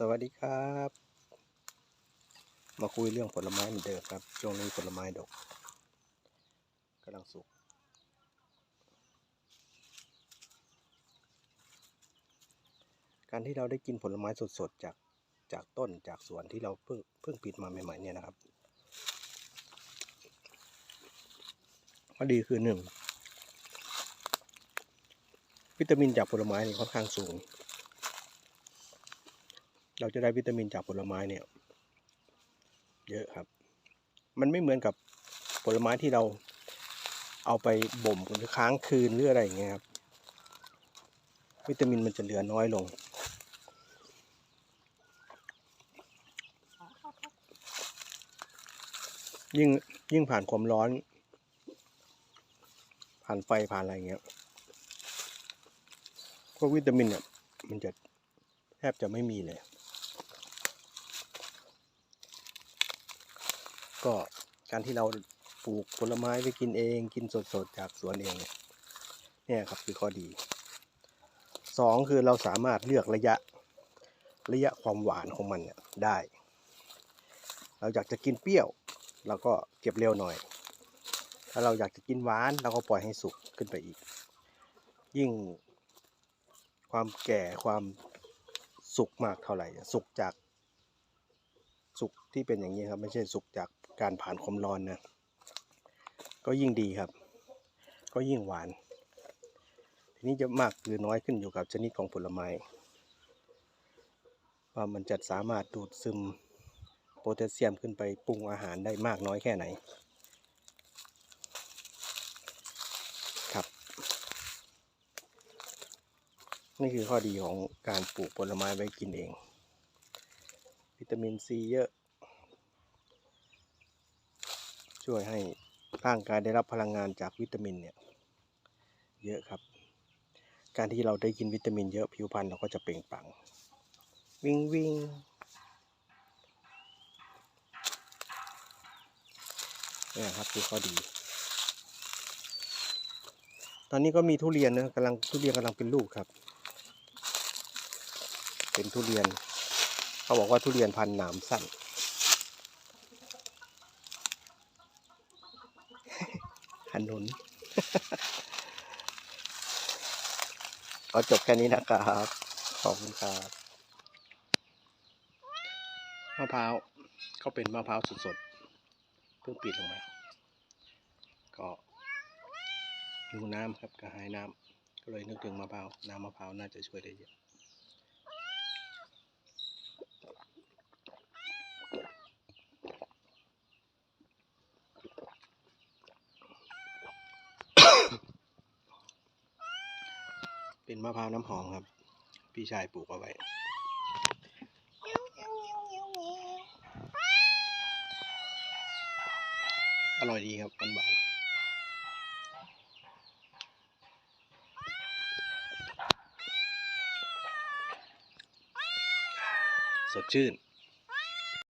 สวัสดีครับ มาคุยเรื่องผลไม้เหมือนเดิมครับ ช่วงนี้ผลไม้ดกกำลังสุก การที่เราได้กินผลไม้สดๆจากจากต้นจากสวนที่เราเพิ่งเพิ่งปิดมาใหม่ๆเนี่ยนะครับข้อดีคือหนึ่งวิตามินจากผลไม้นี่ค่อนข้างสูง เราจะได้วิตามินจากผลไม้เนี่ย เยอะครับ มันไม่เหมือนกับผลไม้ที่เราเอาไปบ่มหรือค้างคืนหรืออะไรอย่างเงี้ยครับ วิตามินมันจะเหลือน้อยลง ยิ่งยิ่งผ่านความร้อน ผ่านไฟผ่านอะไรอย่างเงี้ยพวกวิตามินเนี่ยมันจะแทบจะไม่มีเลย ก็การที่เราปลูกผลไม้ไปกินเอง กินสดๆจากสวนเองเนี่ยเนี่ยครับคือข้อดีสองคือเราสามารถเลือกระยะระยะความหวานของมันเนี่ยได้ เราอยากจะกินเปรี้ยว เราก็เก็บเร็วหน่อย ถ้าเราอยากจะกินหวานเราก็ปล่อยให้สุกขึ้นไปอีก ยิ่งความแก่ความสุกมากเท่าไหร่สุกจากสุกที่เป็นอย่างนี้ครับ ไม่ใช่สุกจาก การผ่านความร้อนนะก็ยิ่งดีครับ ก็ยิ่งหวาน ทีนี้จะมากหรือน้อยขึ้นอยู่กับชนิดของผลไม้ว่ามันจะสามารถดูดซึมโพแทสเซียมขึ้นไปปรุงอาหารได้มากน้อยแค่ไหนครับนี่คือข้อดีของการปลูกผลไม้ไว้กินเอง วิตามินซีเยอะ ช่วยให้ร่างกายได้รับพลังงานจากวิตามินเนี่ยเยอะครับ การที่เราได้กินวิตามินเยอะผิวพรรณเราก็จะเปล่งปลั่งวิ่งวิ่งนี่ครับคือข้อดี ตอนนี้ก็มีทุเรียนนะกำลังทุเรียนกำลังเป็นลูกครับ เป็นทุเรียน เขาบอกว่าทุเรียนพันธุ์หนามสั้น นุน ขอจบแค่นี้นะครับ ขอบคุณครับมะพร้าวก็เป็นมะพร้าวสดๆเพิ่งปิดลงมาก็หิวน้ำครับกระหายน้ำก็เลยนึกถึงมะพร้าวน้ำมะพร้าวน่าจะช่วยได้เยอะ เป็นมะพร้าวน้ำหอมครับ พี่ชายปลูกเอาไว้อร่อยดีครับมันหวานสดชื่น